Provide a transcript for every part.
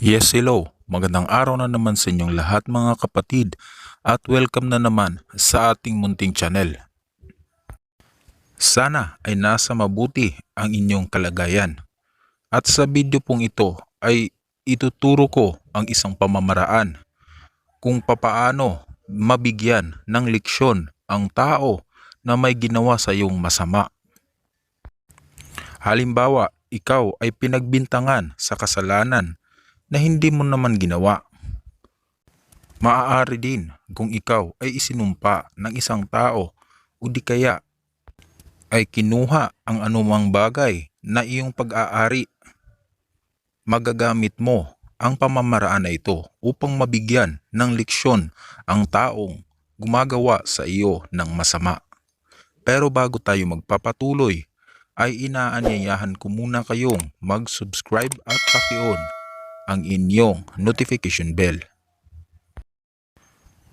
Yes, hello. Magandang araw na naman sa inyong lahat mga kapatid at welcome na naman sa ating munting channel. Sana ay nasa mabuti ang inyong kalagayan. At sa video pong ito ay ituturo ko ang isang pamamaraan kung papaano mabigyan ng leksyon ang tao na may ginawa sa iyong masama. Halimbawa, ikaw ay pinagbintangan sa kasalanan na hindi mo naman ginawa. Maaari din kung ikaw ay isinumpa ng isang tao o di kaya ay kinuha ang anumang bagay na iyong pag-aari. Magagamit mo ang pamamaraan na ito upang mabigyan ng leksyon ang taong gumagawa sa iyo ng masama. Pero bago tayo magpapatuloy, ay inaanyayahan ko muna kayong mag-subscribe at paki-on ang inyong notification bell.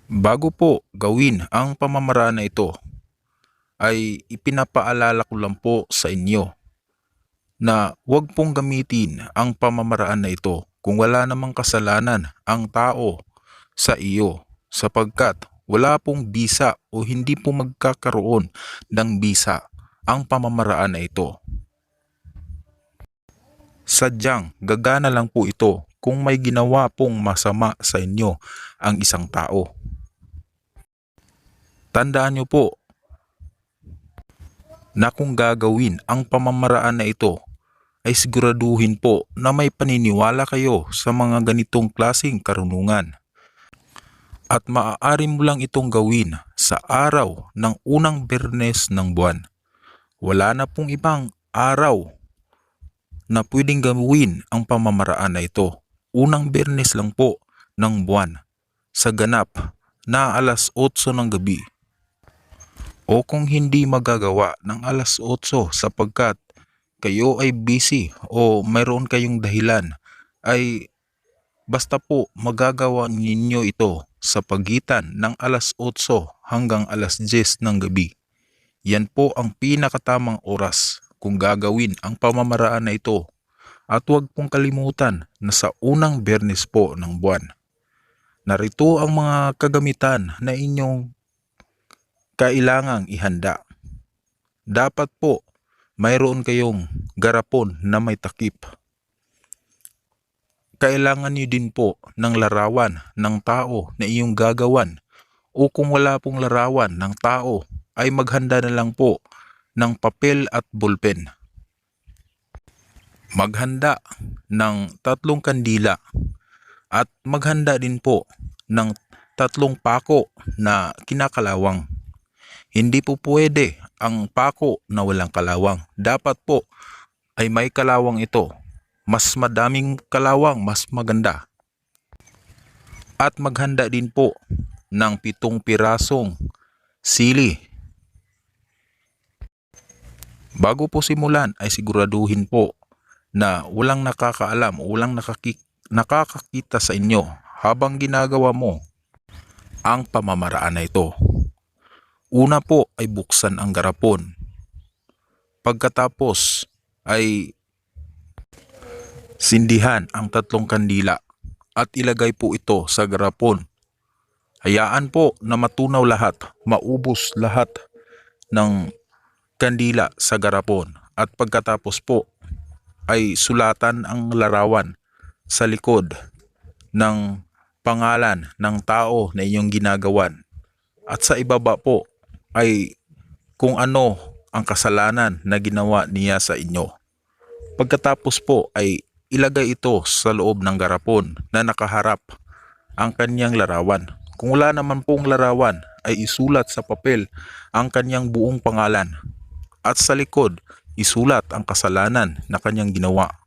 Bago po gawin ang pamamaraan na ito, ay ipinapaalala ko lang po sa inyo na huwag pong gamitin ang pamamaraan na ito kung wala namang kasalanan ang tao sa iyo sapagkat wala pong bisa o hindi po magkakaroon ng bisa ang pamamaraan na ito. Sadyang gagana lang po ito kung may ginawa pong masama sa inyo ang isang tao. Tandaan niyo po na kung gagawin ang pamamaraan na ito ay siguraduhin po na may paniniwala kayo sa mga ganitong klasing karunungan. At maaari mo lang itong gawin sa araw ng unang bernes ng buwan. Wala na pong ibang araw na pwedeng gawin ang pamamaraan na ito. Unang bernes lang po ng buwan sa ganap na alas 8 ng gabi. O kung hindi magagawa ng alas 8 sapagkat kayo ay busy o mayroon kayong dahilan ay basta po magagawa ninyo ito sa pagitan ng alas 8 hanggang alas 10 ng gabi. Yan po ang pinakatamang oras kung gagawin ang pamamaraan na ito. At huwag pong kalimutan na sa unang bernes po ng buwan. Narito ang mga kagamitan na inyong kailangang ihanda. Dapat po mayroon kayong garapon na may takip. Kailangan niyo din po ng larawan ng tao na iyong gagawan o kung wala pong larawan ng tao ay maghanda na lang po ng papel at bulpen. Maghanda ng tatlong kandila at maghanda din po ng tatlong pako na kinakalawang. Hindi po pwede ang pako na walang kalawang. Dapat po ay may kalawang ito. Mas madaming kalawang, mas maganda. At maghanda din po ng pitong pirasong sili. Bago po simulan ay siguraduhin po na walang nakakaalam o walang nakakakita sa inyo habang ginagawa mo ang pamamaraan na ito. Una po ay buksan ang garapon. Pagkatapos ay sindihan ang tatlong kandila at ilagay po ito sa garapon. Hayaan po na matunaw lahat, maubos lahat ng kandila sa garapon at pagkatapos po ay sulatan ang larawan sa likod ng pangalan ng tao na inyong ginagawan. At sa ibaba po ay kung ano ang kasalanan na ginawa niya sa inyo. Pagkatapos po ay ilagay ito sa loob ng garapon na nakaharap ang kanyang larawan. Kung wala naman pong larawan ay isulat sa papel ang kanyang buong pangalan at sa likod isulat ang kasalanan na kanyang ginawa.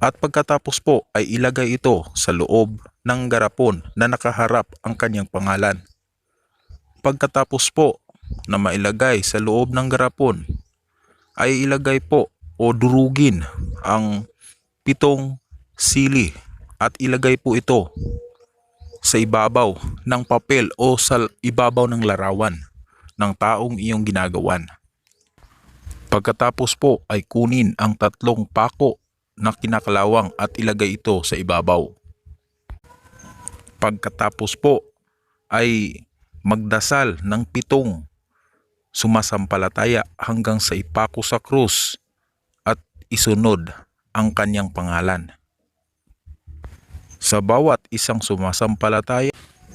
At pagkatapos po ay ilagay ito sa loob ng garapon na nakaharap ang kanyang pangalan. Pagkatapos po na mailagay sa loob ng garapon ay ilagay po o durugin ang pitong sili at ilagay po ito sa ibabaw ng papel o sa ibabaw ng larawan ng taong iyong ginagawan. Pagkatapos po ay kunin ang tatlong pako na kinakalawang at ilagay ito sa ibabaw. Pagkatapos po ay magdasal ng pitong sumasampalataya hanggang sa ipako sa krus at isunod ang kanyang pangalan. Sa bawat isang sumasampalataya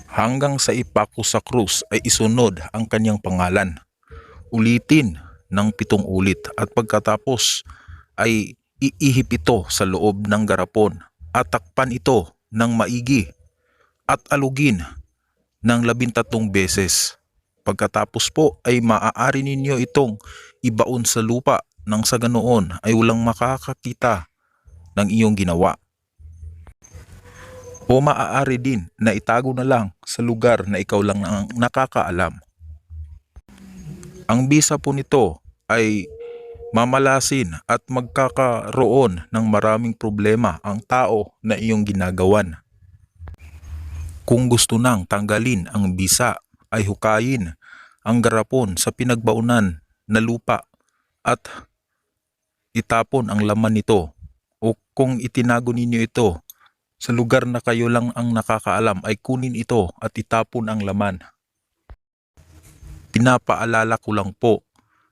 hanggang sa ipako sa krus ay isunod ang kanyang pangalan. Ulitin ng pitong ulit at pagkatapos ay iihip ito sa loob ng garapon at takpan ito ng maigi at alugin ng labintatong beses. Pagkatapos po ay maaari ninyo itong ibaon sa lupa nang sa ganoon ay walang makakakita ng iyong ginawa. O maaari din na itago na lang sa lugar na ikaw lang ang nakakaalam. Ang bisa po nito ay mamalasin at magkakaroon ng maraming problema ang tao na iyong ginagawan. Kung gusto nang tanggalin ang bisa ay hukayin ang garapon sa pinagbaunan na lupa at itapon ang laman nito o kung itinago ninyo ito sa lugar na kayo lang ang nakakaalam ay kunin ito at itapon ang laman. Pinapaalala ko lang po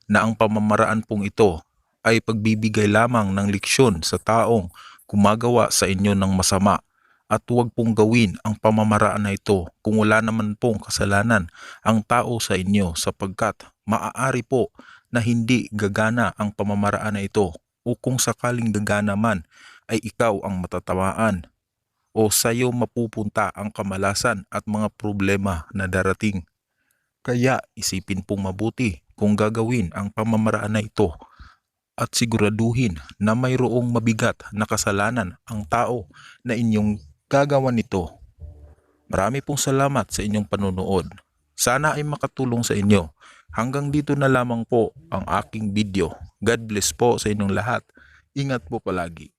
na ang pamamaraan pong ito ay pagbibigay lamang ng leksyon sa taong gumagawa sa inyo ng masama at huwag pong gawin ang pamamaraan na ito kung wala naman pong kasalanan ang tao sa inyo sapagkat maaari po na hindi gagana ang pamamaraan na ito o kung sakaling gagana man ay ikaw ang matatamaan o sa'yo mapupunta ang kamalasan at mga problema na darating. Kaya isipin pong mabuti kung gagawin ang pamamaraan na ito at siguraduhin na mayroong mabigat na kasalanan ang tao na inyong gagawa nito. Marami pong salamat sa inyong panonood. Sana ay makatulong sa inyo. Hanggang dito na lamang po ang aking video. God bless po sa inyong lahat. Ingat po palagi.